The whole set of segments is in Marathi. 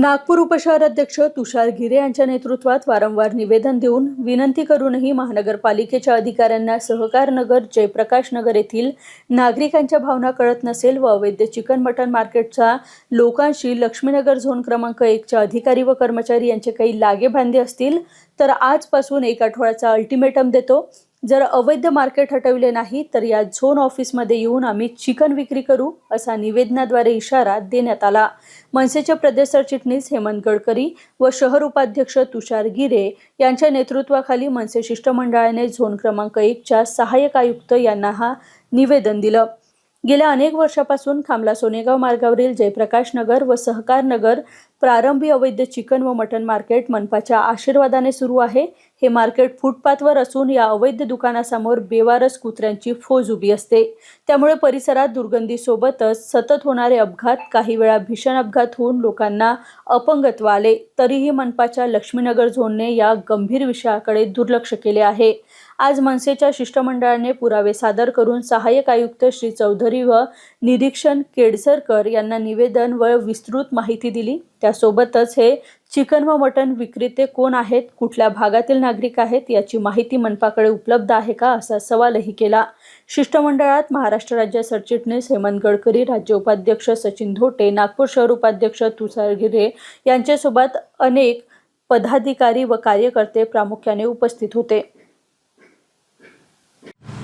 नागपूर उपशहराध्यक्ष तुषार गिरे यांच्या नेतृत्वात वारंवार निवेदन देऊन विनंती करूनही महानगरपालिकेच्या अधिकाऱ्यांना सहकार नगर जयप्रकाश नगर येथील नागरिकांच्या भावना कळत नसेल व अवैध चिकन मटन मार्केटचा लोकांशी लक्ष्मीनगर झोन क्रमांक एकच्या अधिकारी व कर्मचारी यांचे काही लागेबांधे असतील तर आजपासून एक आठवड्याचा अल्टिमेटम देतो. जर अवैध मार्केट हटविले नाही तर या झोन ऑफिसमध्ये येऊन आम्ही चिकन विक्री करू असा निवेदनाद्वारे इशारा देण्यात आला. मनसेचे प्रदेश सरचिटणीस हेमंत गडकरी व शहर उपाध्यक्ष तुषार गिरे यांच्या नेतृत्वाखाली मनसे शिष्टमंडळाने झोन क्रमांक एकच्या सहाय्यक आयुक्त यांना हा निवेदन दिलं. गेल्या अनेक वर्षापासून खामला सोनेगाव मार्गावरील जयप्रकाश नगर व सहकार नगर प्रारंभी अवैध चिकन व मटन मार्केट मनपाच्या आशीर्वादाने सुरू आहे. हे मार्केट फुटपाथवर असून या अवैध दुकानासमोर बेवारस कुत्र्यांची फौज उभी असते. त्यामुळे परिसरात दुर्गंधीसोबतच सतत होणारे अपघात काही वेळा भीषण अपघात होऊन लोकांना अपंगत्व आले. तरीही मनपाच्या लक्ष्मीनगर झोनने या गंभीर विषयाकडे दुर्लक्ष केले आहे. आज मनसेच्या शिष्टमंडळाने पुरावे सादर करून सहाय्यक आयुक्त श्री चौधरी व निरीक्षण केडसरकर यांना निवेदन व विस्तृत माहिती दिली. त्या त्यासोबतच हे चिकन व मटण विक्रेते कोण आहेत? कुठल्या भागातील नागरिक आहेत? याची माहिती मनपाकडे उपलब्ध आहे का? असा सवालही केला. शिष्टमंडळात महाराष्ट्र राज्य सरचिटणीस हेमंत गडकरी राज्य उपाध्यक्ष सचिन धोटे नागपूर शहर उपाध्यक्ष तुषार गिरे यांच्यासोबत अनेक पदाधिकारी व कार्यकर्ते प्रामुख्याने उपस्थित होते.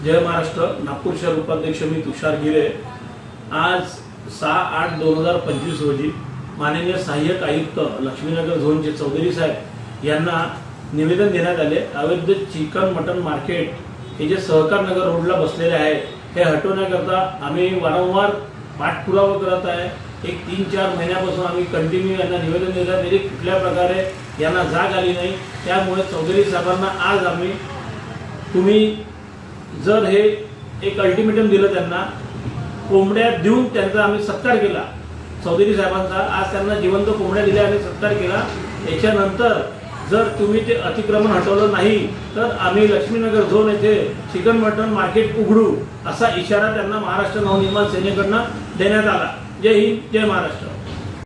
जय महाराष्ट्र. नागपूर शहर उपाध्यक्ष मी तुषार गिरे आज सहा आठ दोन हजार पंचवीस रोजी माननीय सहाय्यक आयुक्त लक्ष्मीनगर झोनचे चौधरी साहेब यांना निवेदन देण्यात आले. अवैध चिकन मटन मार्केट हे जे सहकार नगर रोडला बसलेले आहे हे हटवण्याकरता आम्ही वारंवार पाठपुरावा करत आहे. एक तीन चार महिन्यापासून आम्ही कंटिन्यू यांना निवेदन देत तरी म्हणजे कुठल्या प्रकारे यांना जाग आली नाही त्यामुळे चौधरी साहेबांना आज आम्ही तुम्ही जर हे एक अल्टिमेटम दिलं त्यांना कोंबड्या देऊन त्यांचा आम्ही सत्कार केला चौधरी साहेबांचा. आज त्यांना जिवंत कोंबड्या दिल्या आणि सत्कार केला. याच्यानंतर जर तुम्ही ते अतिक्रमण हटवलं नाही तर आम्ही लक्ष्मीनगर झोन येथे चिकन मटन मार्केट उघडू असा इशारा त्यांना महाराष्ट्र नवनिर्माण सेनेकडनं देण्यात आला. जय हिंद जय महाराष्ट्र.